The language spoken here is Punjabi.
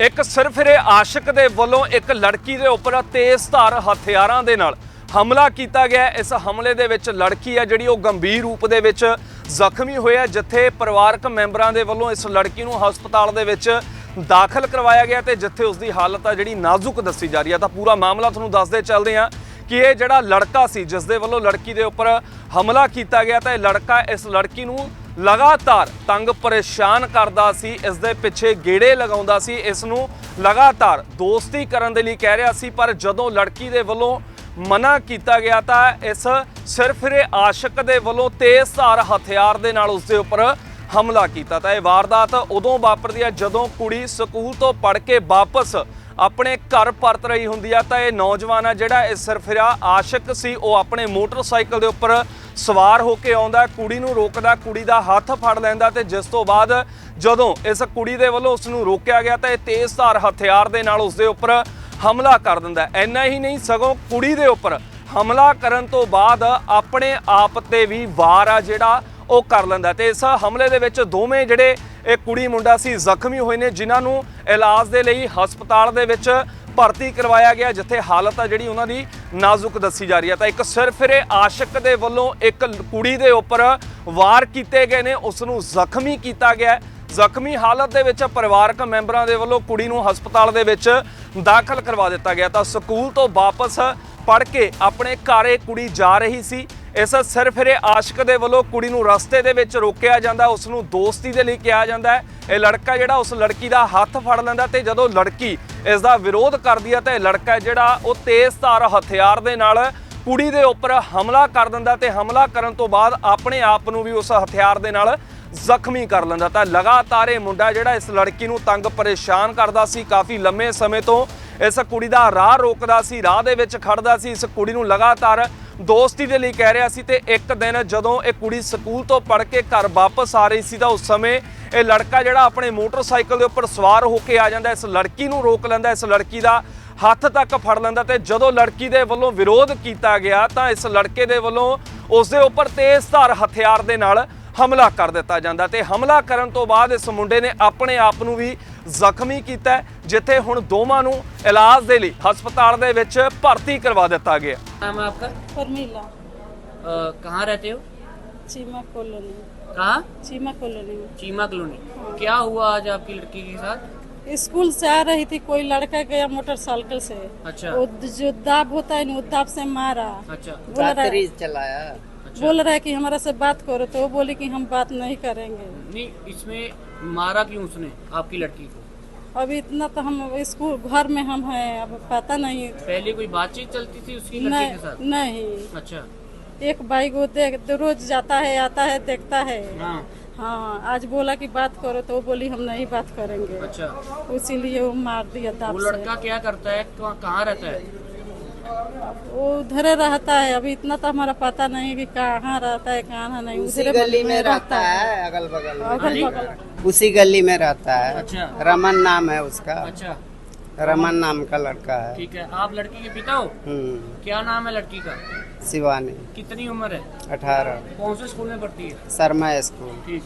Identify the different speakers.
Speaker 1: ਇੱਕ ਸਿਰਫਿਰੇ ਆਸ਼ਿਕ ਦੇ ਵੱਲੋਂ ਇੱਕ ਲੜਕੀ ਦੇ ਉੱਪਰ ਤੇਜ਼ਧਾਰ ਹਥਿਆਰਾਂ ਦੇ ਨਾਲ ਹਮਲਾ ਕੀਤਾ ਗਿਆ ਇਸ ਹਮਲੇ ਦੇ ਵਿੱਚ ਲੜਕੀ ਹੈ ਜਿਹੜੀ ਉਹ ਗੰਭੀਰ ਰੂਪ ਦੇ ਵਿੱਚ ਜ਼ਖਮੀ ਹੋਇਆ ਜਿੱਥੇ ਪਰਿਵਾਰਕ ਮੈਂਬਰਾਂ ਦੇ ਵੱਲੋਂ ਇਸ ਲੜਕੀ ਨੂੰ ਹਸਪਤਾਲ ਦੇ ਵਿੱਚ ਦਾਖਲ ਕਰਵਾਇਆ ਗਿਆ ਤੇ ਜਿੱਥੇ ਉਸ ਦੀ ਹਾਲਤ ਆ ਜਿਹੜੀ ਨਾਜ਼ੁਕ ਦੱਸੀ ਜਾ ਰਹੀ ਹੈ। ਤਾਂ ਪੂਰਾ ਮਾਮਲਾ ਤੁਹਾਨੂੰ ਦੱਸਦੇ ਚੱਲਦੇ ਹਾਂ ਕਿ ਇਹ ਜਿਹੜਾ ਲੜਕਾ ਸੀ, ਜਿਸ ਦੇ ਵੱਲੋਂ ਲੜਕੀ ਦੇ ਉੱਪਰ ਹਮਲਾ ਕੀਤਾ ਗਿਆ ਤਾਂ ਇਹ ਲੜਕਾ ਇਸ ਲੜਕੀ ਨੂੰ ਲਗਾਤਾਰ ਤੰਗ ਪਰੇਸ਼ਾਨ ਕਰਦਾ ਸੀ, ਇਸ ਦੇ ਪਿੱਛੇ ਗੇੜੇ ਲਗਾਉਂਦਾ ਸੀ, ਇਸ ਨੂੰ ਲਗਾਤਾਰ ਦੋਸਤੀ ਕਰਨ ਦੇ ਲਈ ਕਹਿ ਰਿਹਾ ਸੀ, ਪਰ ਜਦੋਂ ਲੜਕੀ ਦੇ ਵੱਲੋਂ ਮਨਾ ਕੀਤਾ ਗਿਆ ਤਾਂ ਇਸ ਸਿਰਫਿਰੇ ਆਸ਼ਿਕ ਦੇ ਵੱਲੋਂ ਤੇਜ਼ਧਾਰ ਹਥਿਆਰ ਦੇ ਨਾਲ ਉਸ ਦੇ ਉੱਪਰ ਹਮਲਾ ਕੀਤਾ। ਤਾਂ ਇਹ ਵਾਰਦਾਤ ਉਦੋਂ ਵਾਪਰਦੀ ਹੈ ਜਦੋਂ ਕੁੜੀ ਸਕੂਲ ਤੋਂ ਪੜ੍ਹ ਕੇ ਵਾਪਸ ਆਪਣੇ ਘਰ ਪਰਤ ਰਹੀ ਹੁੰਦੀ ਆ, ਤਾਂ ਇਹ ਨੌਜਵਾਨ ਆ ਜਿਹੜਾ ਇਹ ਸਰਫਿਰਾ ਆਸ਼ਿਕ ਸੀ, ਉਹ ਆਪਣੇ ਮੋਟਰਸਾਈਕਲ ਦੇ ਉੱਪਰ ਸਵਾਰ ਹੋ ਕੇ ਆਉਂਦਾ, ਕੁੜੀ ਨੂੰ ਰੋਕਦਾ, ਕੁੜੀ ਦਾ ਹੱਥ ਫੜ ਲੈਂਦਾ ਤੇ ਜਿਸ ਤੋਂ ਬਾਅਦ ਜਦੋਂ ਇਸ ਕੁੜੀ ਦੇ ਵੱਲੋਂ ਉਸ ਨੂੰ ਰੋਕਿਆ ਗਿਆ, ਤਾਂ ਇਹ ਤੇਜ਼ਧਾਰ ਹਥਿਆਰ ਦੇ ਨਾਲ ਉਸ ਦੇ ਉੱਪਰ ਹਮਲਾ ਕਰ ਦਿੰਦਾ ਹੈ। ਇੰਨਾ ਹੀ ਨਹੀਂ, ਸਗੋਂ ਕੁੜੀ ਦੇ ਉੱਪਰ ਹਮਲਾ ਕਰਨ ਤੋਂ ਬਾਅਦ ਆਪਣੇ ਆਪ ਤੇ ਵੀ ਵਾਰ ਆ ਜਿਹੜਾ ਉਹ ਕਰ ਲੈਂਦਾ ਤੇ ਇਸ ਹਮਲੇ ਦੇ ਵਿੱਚ ਦੋਵੇਂ ਜਿਹੜੇ ਇਹ ਕੁੜੀ ਮੁੰਡਾ ਸੀ, ਜ਼ਖਮੀ ਹੋਏ ਨੇ, ਜਿਨ੍ਹਾਂ ਨੂੰ ਇਲਾਜ ਦੇ ਲਈ ਹਸਪਤਾਲ ਦੇ ਵਿੱਚ ਭਰਤੀ ਕਰਵਾਇਆ ਗਿਆ, ਜਿੱਥੇ ਹਾਲਤ ਆ ਜਿਹੜੀ ਉਹਨਾਂ ਦੀ ਨਾਜ਼ੁਕ ਦੱਸੀ ਜਾ ਰਹੀ ਹੈ। ਤਾਂ ਇੱਕ ਸਿਰਫਿਰੇ ਆਸ਼ਿਕ ਦੇ ਵੱਲੋਂ ਇੱਕ ਕੁੜੀ ਦੇ ਉੱਪਰ ਵਾਰ ਕੀਤੇ ਗਏ ਨੇ, ਉਸ ਨੂੰ ਜ਼ਖਮੀ ਕੀਤਾ ਗਿਆ ਜ਼ਖਮੀ ਹਾਲਤ ਦੇ ਵਿੱਚ ਪਰਿਵਾਰਕ ਮੈਂਬਰਾਂ ਦੇ ਵੱਲੋਂ ਕੁੜੀ ਨੂੰ ਹਸਪਤਾਲ ਦੇ ਵਿੱਚ ਦਾਖਲ ਕਰਵਾ ਦਿੱਤਾ ਗਿਆ। ਤਾਂ ਸਕੂਲ ਤੋਂ ਵਾਪਸ ਪੜ੍ਹ ਕੇ ਆਪਣੇ ਘਰ ਇਹ ਕੁੜੀ ਜਾ ਰਹੀ ਸੀ। ਇਸ ਸਿਰਫਿਰੇ ਆਸ਼ਿਕ ਦੇ ਵੱਲੋਂ ਕੁੜੀ ਨੂੰ ਰਸਤੇ ਦੇ ਵਿੱਚ ਰੋਕਿਆ ਜਾਂਦਾ, ਉਸ ਨੂੰ ਦੋਸਤੀ ਦੇ ਲਈ ਕਿਹਾ ਜਾਂਦਾ ਹੈ। ਇਹ ਲੜਕਾ ਜਿਹੜਾ, ਉਸ ਲੜਕੀ ਦਾ ਹੱਥ ਫੜ ਲੈਂਦਾ ਤੇ ਜਦੋਂ ਲੜਕੀ ਇਸ ਦਾ ਵਿਰੋਧ ਕਰਦੀ ਹੈ ਤਾਂ ਇਹ ਲੜਕਾ ਜਿਹੜਾ, ਉਹ ਤੇਜ਼ਧਾਰ ਹਥਿਆਰ ਦੇ ਨਾਲ ਕੁੜੀ ਦੇ ਉੱਪਰ ਹਮਲਾ ਕਰ ਦਿੰਦਾ ਤੇ ਹਮਲਾ ਕਰਨ ਤੋਂ ਬਾਅਦ ਆਪਣੇ ਆਪ ਨੂੰ ਵੀ ਉਸ ਹਥਿਆਰ ਦੇ ਨਾਲ ਜ਼ਖਮੀ ਕਰ ਲੈਂਦਾ। ਤਾਂ ਲਗਾਤਾਰ ਇਹ ਮੁੰਡਾ ਜਿਹੜਾ, ਇਸ ਲੜਕੀ ਨੂੰ ਤੰਗ ਪਰੇਸ਼ਾਨ ਕਰਦਾ ਸੀ, ਕਾਫੀ ਲੰਮੇ ਸਮੇਂ ਤੋਂ ਇਸ ਕੁੜੀ ਦਾ ਰਾਹ ਰੋਕਦਾ ਸੀ, ਰਾਹ ਦੇ ਵਿੱਚ ਖੜਦਾ ਸੀ, ਇਸ ਕੁੜੀ ਨੂੰ ਲਗਾਤਾਰ ਦੋਸਤੀ ਦੇ ਲਈ ਕਹਿ ਰਿਹਾ ਸੀ ਤੇ ਇੱਕ ਦਿਨ ਜਦੋਂ ਇਹ ਕੁੜੀ ਸਕੂਲ ਤੋਂ ਪੜ੍ਹ ਕੇ ਘਰ ਵਾਪਸ ਆ ਰਹੀ ਸੀ ਤਾਂ ਉਸ ਸਮੇਂ ਇਹ ਲੜਕਾ ਜਿਹੜਾ ਆਪਣੇ ਮੋਟਰਸਾਈਕਲ ਦੇ ਉੱਪਰ ਸਵਾਰ ਹੋ ਕੇ ਆ ਜਾਂਦਾ, ਇਸ ਲੜਕੀ ਨੂੰ ਰੋਕ ਲੈਂਦਾ, ਇਸ ਲੜਕੀ ਦਾ ਹੱਥ ਤੱਕ ਫੜ ਲੈਂਦਾ ਤੇ ਜਦੋਂ ਲੜਕੀ ਦੇ ਵੱਲੋਂ ਵਿਰੋਧ ਕੀਤਾ ਗਿਆ ਤਾਂ ਇਸ ਲੜਕੇ ਦੇ ਵੱਲੋਂ ਉਸ ਦੇ ਉੱਪਰ ਤੇਜ਼ਧਾਰ ਹਥਿਆਰ ਦੇ ਨਾਲ ਹਮਲਾ ਕਰ ਦਿੱਤਾ ਜਾਂਦਾ ਤੇ ਹਮਲਾ ਕਰਨ ਤੋਂ ਬਾਅਦ ਇਸ ਮੁੰਡੇ ਨੇ ਆਪਣੇ ਆਪ ਨੂੰ ਵੀ ਜ਼ਖਮੀ ਕੀਤਾ। ਜਿੱਥੇ ਹੁਣ ਦੋਵਾਂ ਨੂੰ ਇਲਾਜ ਦੇ ਲਈ ਹਸਪਤਾਲ ਦੇ ਵਿੱਚ ਭਰਤੀ ਕਰਵਾ ਦਿੱਤਾ ਗਿਆ
Speaker 2: नाम है आपका
Speaker 3: फर्मिला
Speaker 2: अ, कहाँ रहते हो
Speaker 3: चीमा कॉलोनी
Speaker 2: कहाँ
Speaker 3: चीमा कॉलोनी में
Speaker 2: चीमा कॉलोनी क्या हुआ आज आपकी लड़की के साथ
Speaker 3: स्कूल से आ रही थी कोई लड़का गया मोटरसाइकिल से
Speaker 2: अच्छा
Speaker 3: वो जो दाब होता है ना वो दाब से मारा
Speaker 2: अच्छा
Speaker 3: बोल रहा है
Speaker 4: चलाया
Speaker 3: बोल रहा है कि हमारा से बात करो तो वो बोली कि हम बात नहीं करेंगे
Speaker 2: नहीं इसमें मारा क्यों उसने आपकी लड़की को
Speaker 3: अभी इतना तो हम स्कूल घर में हम हैं अब पता नहीं।
Speaker 2: पहले कोई बातचीत चलती थी उसकी लड़के के साथ?
Speaker 3: नहीं। नहीं
Speaker 2: अच्छा।
Speaker 3: एक भाई को देख रोज जाता है आता है देखता है।
Speaker 2: हाँ।
Speaker 3: हाँ आज बोला कि बात करो तो बोली हम नहीं बात करेंगे।
Speaker 2: अच्छा।
Speaker 3: उसीलिए वो मार दिया था
Speaker 2: वो लड़का क्या करता है कहाँ कहाँ रहता है?
Speaker 3: वो उधर रहता है अभी इतना तो हमारा पता नहीं है कि कहाँ रहता है कहाँ नहीं
Speaker 4: उसी गली में रहता है। अगल बगल में।
Speaker 3: अगल बगल
Speaker 4: उसी गली में रहता है।
Speaker 2: अच्छा।
Speaker 4: रमन नाम है उसका।
Speaker 2: अच्छा।
Speaker 4: रमन नाम का लड़का है।
Speaker 2: ठीक है। आप लड़की के पिता हो?
Speaker 4: हम्म,
Speaker 2: क्या नाम है लड़की का?
Speaker 4: शिवानी।
Speaker 2: कितनी उम्र है?
Speaker 4: अठारह।
Speaker 2: कौन से स्कूल में पढ़ती है?
Speaker 4: शर्मा स्कूल।
Speaker 2: ठीक।